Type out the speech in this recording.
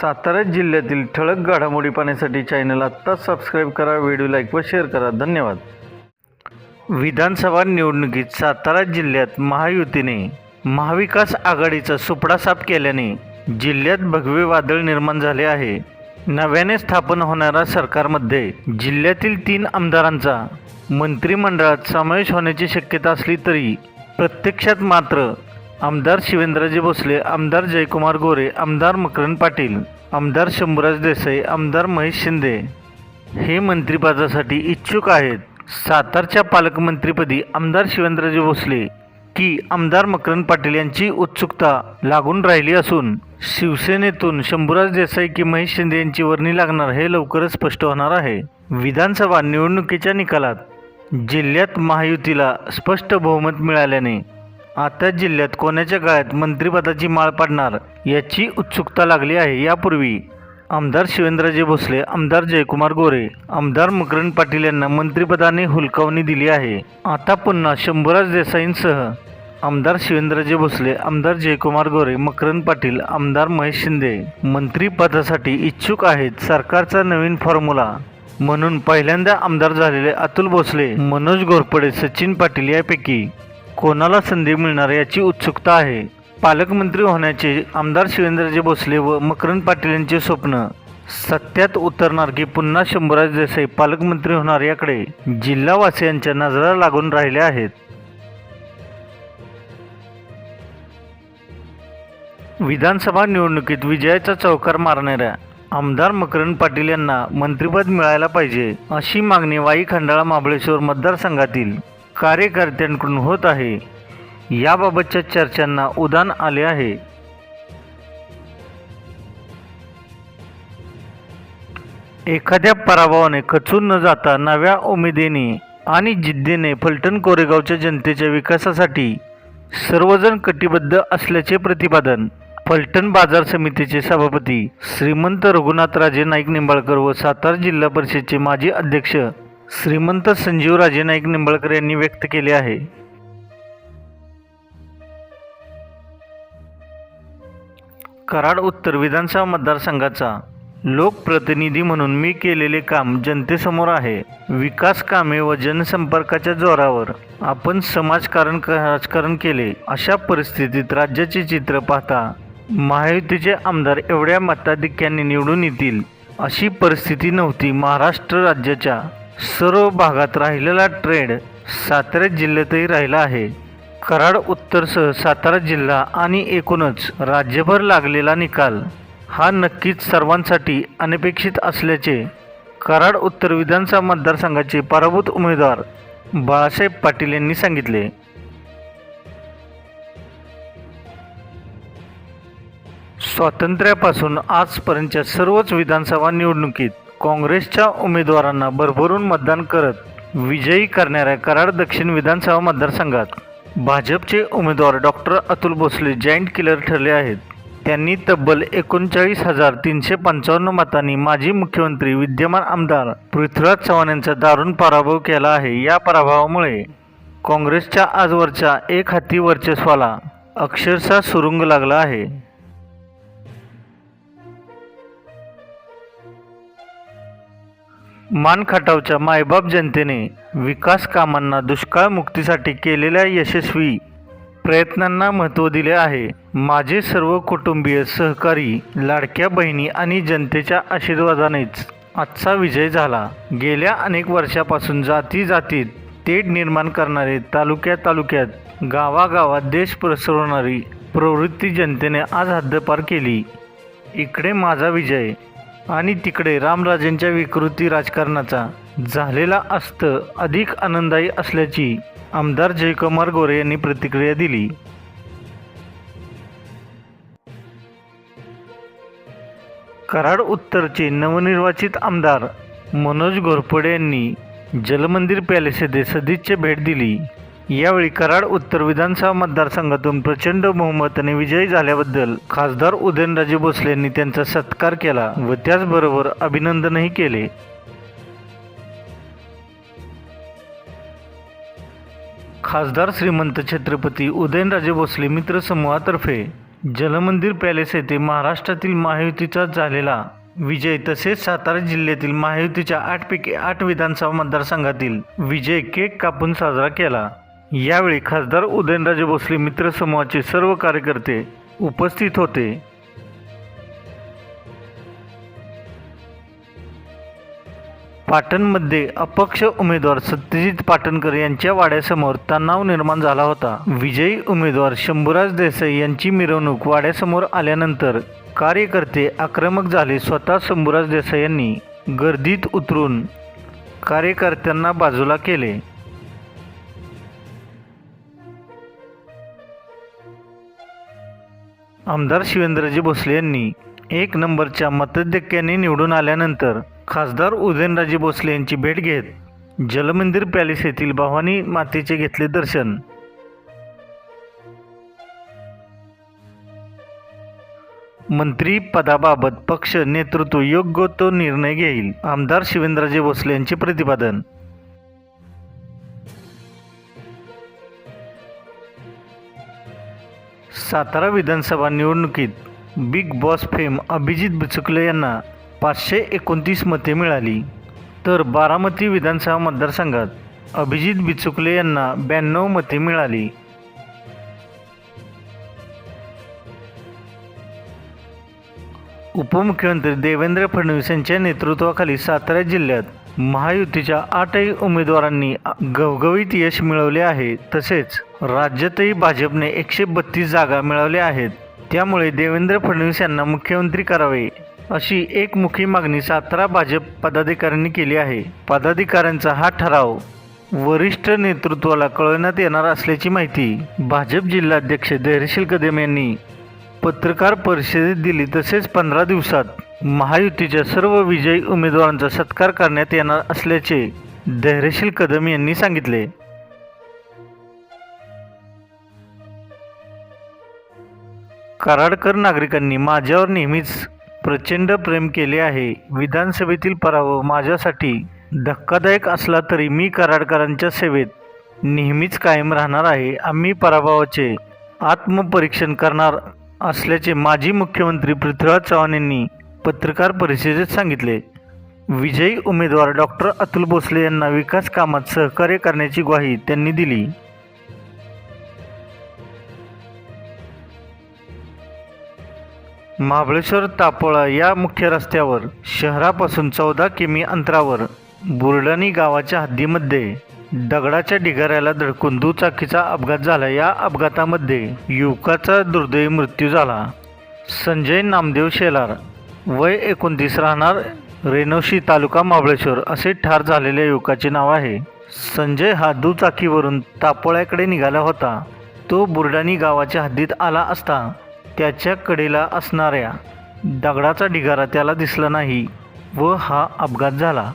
सातारा जिल्ह्यातील ठळक घडामोडी पाहण्यासाठी चॅनल आत्ताच सबस्क्राईब करा व्हिडिओ लाईक व शेअर करा. धन्यवाद. विधानसभा निवडणुकीत सातारा जिल्ह्यात महायुतीने महाविकास आघाडीचा सुपडा साफ केल्याने जिल्ह्यात भगवे वादळ निर्माण झाले आहे. नव्याने स्थापन होणाऱ्या सरकारमध्ये जिल्ह्यातील तीन आमदारांचा मंत्रिमंडळात समावेश होण्याची शक्यता असली तरी प्रत्यक्षात मात्र आमदार शिवेंद्रजी भोसले आमदार जयकुमार गोरे आमदार मकरंद पाटील आमदार शंभूराज देसाई आमदार महेश शिंदे हे मंत्रिपदासाठी इच्छुक आहेत. सातारच्या पालकमंत्रीपदी आमदार शिवेंद्रजी भोसले की आमदार मकरंद पाटील यांची उत्सुकता लागून राहिली असून शिवसेनेतून शंभूराज देसाई की महेश शिंदे यांची वर्णी लागणार हे लवकरच स्पष्ट होणार आहे. विधानसभा निवडणुकीच्या निकालात जिल्ह्यात महायुतीला स्पष्ट बहुमत मिळाल्याने आता जिल्ह्यात कोणाच्या गळ्यात मंत्रिपदाची माळ पडणार याची उत्सुकता लागली आहे यापूर्वी. आमदार शिवेंद्रजी भोसले आमदार जयकुमार गोरे आमदार मकरंद पाटील यांना मंत्रिपदाने हुलकावणी दिली आहे. आता पुन्हा शंभूराज देसाईंसह आमदार शिवेंद्रजी भोसले आमदार जयकुमार गोरे मकरंद पाटील आमदार महेश शिंदे मंत्रिपदासाठी इच्छुक आहेत सरकारचा नवीन फॉर्म्युला. म्हणून पहिल्यांदा आमदार झालेले अतुल भोसले मनोज घोरपडे सचिन पाटील यापैकी कोणाला संधी मिळणार याची उत्सुकता आहे. पालकमंत्री होण्याचे आमदार शिवेंद्रजी भोसले व मकरंद पाटील यांचे स्वप्न. सत्यात उतरणार की पुन्हा शंभूराज देसाई पालकमंत्री होणार याकडे जिल्हावासियांच्या नजरा लागून राहिल्या आहेत. विधानसभा निवडणुकीत विजयाचा चौकार मारणाऱ्या आमदार मकरंद पाटील यांना मंत्रिपद मिळायला पाहिजे अशी मागणी वाई खंडाळा महाबळेश्वर मतदारसंघातील कार्यकर्त्यांकडून होत आहे. याबाबतच्या चर्चांना उदान आले आहे. एखाद्या पराभवाने खचून न जाता नव्या उमेदीने आणि जिद्दीने फलटण कोरेगावच्या जनतेच्या विकासासाठी सर्वजण कटिबद्ध असल्याचे प्रतिपादन फलटण बाजार समितीचे सभापती श्रीमंत रघुनाथराजे नाईक निंबाळकर व सातारा जिल्हा परिषदेचे माजी अध्यक्ष श्रीमंत संजीवराजे नाईक निंबाळकर यांनी व्यक्त केले आहे. कराड उत्तर विधानसभा मतदारसंघाचा लोकप्रतिनिधी म्हणून मी केलेले काम जनतेसमोर आहे. विकास कामे व जनसंपर्काच्या जोरावर आपण समाजकारण राजकारण केले. अशा परिस्थितीत राज्याचे चित्र पाहता महायुतीचे आमदार एवढ्या मताधिक्याने निवडून येतील अशी परिस्थिती नव्हती महाराष्ट्र राज्याच्या सर्व भागात राहिलेला ट्रेंड सातारा जिल्ह्यातही राहिला आहे. कराड उत्तरसह सातारा जिल्हा आणि एकूणच राज्यभर लागलेला निकाल हा नक्कीच सर्वांसाठी अनपेक्षित असल्याचे कराड उत्तर विधानसभा मतदारसंघाचे पराभूत उमेदवार बाळासाहेब पाटील यांनी सांगितले. स्वातंत्र्यापासून आजपर्यंतच्या सर्वच विधानसभा निवडणुकीत काँग्रेसच्या उमेदवारांना भरभरून मतदान करत विजयी करणाऱ्या कराड दक्षिण विधानसभा मतदारसंघात भाजपचे उमेदवार doctor Atul Bhosale joint killer ठरले आहेत. त्यांनी तब्बल एकोणचाळीस हजार तीनशे पंचावन्न मतांनी माजी मुख्यमंत्री विद्यमान आमदार पृथ्वीराज चव्हाण यांचा दारुण पराभव केला आहे. या पराभवामुळे काँग्रेसच्या आजवरच्या एक हाती वर्चस्वाला अक्षरशः सुरुंग लागला आहे. मान खटावच्या मायबाप जनतेने विकास कामांना दुष्काळ मुक्तीसाठी केलेल्या यशस्वी प्रयत्नांना महत्त्व दिले आहे. माझे सर्व कुटुंबीय सहकारी लाडक्या बहिणी आणि जनतेच्या आशीर्वादानेच आजचा विजय झाला. गेल्या अनेक वर्षापासून जाती जातीत तेढ निर्माण करणारे तालुक्या तालुक्यात गावागावात देश प्रसरवणारी प्रवृत्ती जनतेने आज हद्दपार केली. इकडे माझा विजय आणि तिकडे रामराजेंच्या विकृती राजकारणाचा झालेला अस्त अधिक आनंददायी असल्याची आमदार जयकुमार गोरे यांनी प्रतिक्रिया दिली. कराड उत्तरचे नवनिर्वाचित आमदार मनोज घोरपडे यांनी जलमंदिर पॅलेस येथे सदिच्छा भेट दिली. यावेळी कराड उत्तर विधानसभा मतदारसंघातून प्रचंड बहुमताने विजयी झाल्याबद्दल खासदार उदयनराजे भोसले यांनी त्यांचा सत्कार केला व त्याचबरोबर अभिनंदनही केले. खासदार श्रीमंत छत्रपती उदयनराजे भोसले मित्र समूहातर्फे जलमंदिर पॅलेस येथे महाराष्ट्रातील महायुतीचा झालेला विजय तसेच सातारा जिल्ह्यातील महायुतीच्या आठपैकी आठ विधानसभा मतदारसंघातील विजय केक कापून साजरा केला. यावेळी खासदार उदयनराजे भोसले मित्र समूहाचे सर्व कार्यकर्ते उपस्थित होते. पाटणमध्ये अपक्ष उमेदवार सत्यजित पाटणकर यांच्या वाड्यासमोर तणाव निर्माण झाला होता. विजयी उमेदवार शंभूराज देसाई यांची मिरवणूक वाड्यासमोर आल्यानंतर कार्यकर्ते आक्रमक झाले स्वतः शंभूराज देसाई यांनी गर्दीत उतरून कार्यकर्त्यांना बाजूला केले. आमदार शिवेंद्रजी भोसले यांनी एक नंबरच्या मतधक्क्याने निवडून आल्यानंतर खासदार उदयनराजे भोसले यांची भेट घेत जलमंदिर पॅलेस येथील भवानी मातेचे घेतले दर्शन. मंत्री पदाबाबत पक्ष नेतृत्व योग्य तो निर्णय घेईल आमदार शिवेंद्रजी भोसले यांचे प्रतिपादन. सातारा विधानसभा निवडणुकीत Bigg Boss fame Abhijit Bichukale यांना पाचशे एकोणतीस मते मिळाली. तर बारामती विधानसभा मतदारसंघात अभिजित बिचुकले यांना ब्याण्णव मते मिळाली. उपमुख्यमंत्री देवेंद्र फडणवीस यांच्या नेतृत्वाखाली सातारा जिल्ह्यात महायुतीच्या आठही उमेदवारांनी घवघवीत यश मिळवले आहे. तसेच राज्यातही भाजपने एकशे बत्तीस जागा मिळवल्या आहेत. त्यामुळे देवेंद्र फडणवीस यांना मुख्यमंत्री करावे अशी एकमुखी मागणी सातारा भाजप पदाधिकाऱ्यांनी केली आहे. पदाधिकाऱ्यांचा हा ठराव वरिष्ठ नेतृत्वाला कळवण्यात येणार असल्याची माहिती भाजप जिल्हाध्यक्ष धैर्यशील कदम यांनी पत्रकार परिषदेत दिली. तसेच पंधरा दिवसात महायुतीच्या सर्व विजयी उमेदवारांचा सत्कार करण्यात येणार असल्याचे धैर्यशील कदम यांनी सांगितले. कराडकर नागरिकांनी माझ्यावर नेहमीच प्रचंड प्रेम केले आहे. विधानसभेतील पराभव माझ्यासाठी धक्कादायक असला तरी मी कराडकरांच्या सेवेत नेहमीच कायम राहणार आहे. आम्ही पराभवाचे आत्मपरीक्षण करणार असल्याचे माजी मुख्यमंत्री पृथ्वीराज चव्हाण यांनी पत्रकार परिषदेत सांगितले. विजयी उमेदवार डॉक्टर अतुल भोसले यांना विकास कामात सहकार्य करण्याची ग्वाही त्यांनी दिली. महाबळेश्वर तापोळा या मुख्य रस्त्यावर शहरापासून चौदा किमी अंतरावर बुरडाणी गावाच्या हद्दीमध्ये दगडाच्या ढिगाऱ्याला धडकून दुचाकीचा अपघात झाला. या अपघातामध्ये युवकाचा दुर्दैवी मृत्यू झाला. संजय नामदेव शेलार वय एकोणतीस राहणार रेणोशी तालुका महाबळेश्वर असे ठार झालेल्या युवकाचे नाव आहे. संजय हा दुचाकीवरून तापोळ्याकडे निघाला होता. तो बुरडाणी गावाच्या हद्दीत आला असता त्याच्या कडेला असणाऱ्या दगडाचा ढिगारा त्याला दिसला नाही व हा अपघात झाला.